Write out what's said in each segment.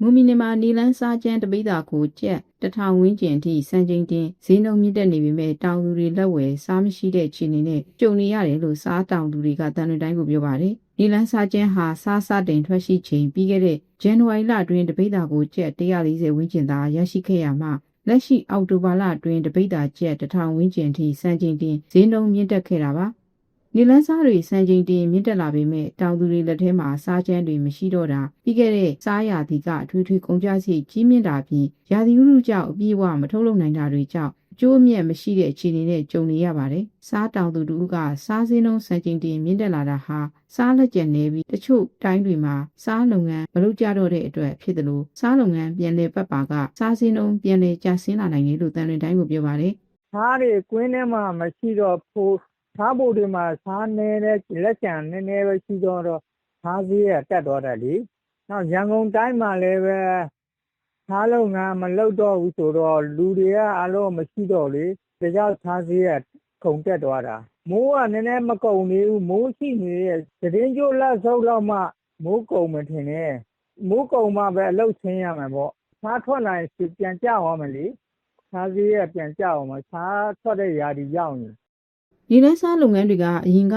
မူမီနေမှာနီလန်းစားကျန်းတပိတာကိုကြက်တစ်ထောင်ဝန်းကျင်အထိစံချိန်တင်ဈေးနှုန်းမြင့်တက်နေပေမဲ့တောင်သူတွေလက်ဝယ်စားမရှိတဲ့အခြေအနေနဲ့ကြုံနေရတယ်လို့စားတောင်သူတွေကတန်လွင်တိုင်းကိုပြောပါတယ်။နီလန်းစားကျန်းဟာစားစားတင်ထွက်ရှိချိန်ပြီးခဲ့တဲ့ဇန်နဝါရီလအတွင်းတပိတာကိုကြက်140ဝန်းကျင်သာရရှိခဲ့ရမှာလက်ရှိအောက်တိုဘာလအတွင်းတပိတာကျက်တစ်ထောင်ဝန်းကျင်ထိစံချိန်တင်ဈေးနှုန်းမြင့်တက်ခဲ့တာပါ။ နီလန်းစားတွေစံချိန်တင်မြင့်တက်လာပေမဲ့တောင်သူတွေလက်ထဲမှာစားကျန်းတွေမရှိတော့တာပြီးခဲ့တဲ့စားရသည်ကအထွေထွေကုန်ကျစရိတ်ကြီးမြင့်တာပြီးရာသီဥတုကြောင့်အပြည့်အဝမထုတ်လုပ်နိုင်တာတွေကြောင့်အကျိုးအမြတ်မရှိတဲ့အခြေအနေနဲ့ကြုံနေရပါတယ်။စားတောင်သူတို့ကစားစင်းလုံးစံချိန်တင်မြင့်တက်လာတာဟာစားလက်ကျန်နေပြီးတချို့တိုင်းတွေမှာစားလုပ်ငန်းမလုပ်ကြတော့တဲ့အတွက်ဖြစ်တယ်လို့စားလုပ်ငန်းပြန်လည်ပတ်ပါကစားစင်းလုံးပြန်လည်ကျဆင်းလာနိုင်တယ်လို့တန်လွင်တိုင်းကိုပြောပါတယ်။သားတွေကွင်းထဲမှာမရှိတော့ဖို့ သားဖို့တွေမှာသားနေတဲ့လက်ကျန်နည်းနည်းပဲရှိတော့တော့သားဈေးကတက်သွားတယ်လေနောက်ရန်ကုန်တိုင်းမှာလည်းပဲသားလုပ်ငန်းမလုပ်တော့ဘူးဆိုတော့လူတွေကအားလုံးမရှိတော့လေဒါကြောင့်သားဈေးကကုန်တက်သွားတာမိုးကနည်းနည်းမကုန်သေးဘူးမိုးရှိနေရဲ့သတင်းကျိုးလက်ဆုပ်တော့မှမိုးကုန်မှထင်တယ်မိုးကုန်မှပဲအလုပ်ဆင်းရမှာပေါ့သားထွက်လာရင်ပြန်ကြသွားမယ်လေစားဈေးကပြန်ကျအောင်မစားထွက်တဲ့ຢာဒီရောက်နေ နေလန်းစားလုပ်ငန်းတွေကအရင်က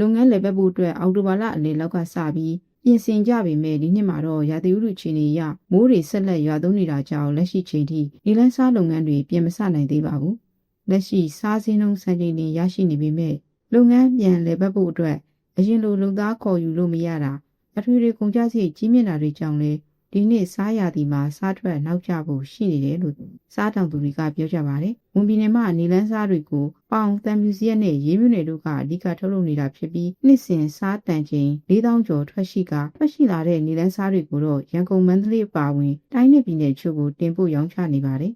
လုပ်ငန်းလည်ပတ်ဖို့အတွက်အောက်တိုဘာလအလယ်လောက်ကစပြီးပြင်ဆင်ကြပေမဲ့ဒီနှစ်မှာတော့ရာသီဥတုအခြေအနေအရမိုးတွေဆက်လက်ရွာသွန်းနေတာကြောင့်လက်ရှိချိန်ထိနေလန်းစားလုပ်ငန်းတွေပြင်မဆနိုင်သေးပါဘူး။လက်ရှိစားစင်းနှုန်းစံချိန်တင်ရရှိနေပေမဲ့လုပ်ငန်းပြန်လည်ပတ်ဖို့အတွက်အရင်လိုလုံသားခေါ်ယူလို့မရတာအထွေထွေကုန်ကျစရိတ်ကြီးမြင့်တာတွေကြောင့်လေ ဒီနေ့စားရသည်မှာစားထွက်နောက်ကျဖို့ရှိနေတယ်လို့စားတောင်သူတွေကပြောကြပါတယ်။ဝန်ပြည်နယ်မှာနေလန်းစားတွေကိုပေါင်တံမြူစရက်နဲ့ရေးမြွနယ်တို့ကအဓိကထုတ်လုပ်နေတာဖြစ်ပြီးနှစ်စဉ်စားတန်ချိန်4000ကျော်ထွက်ရှိကထွက်ရှိလာတဲ့နေလန်းစားတွေကိုတော့ရန်ကုန်မန္တလေးအပါအဝင်တိုင်းနယ်ပြည်နယ်ချို့ကိုတင်ပို့ရောင်းချနေပါတယ်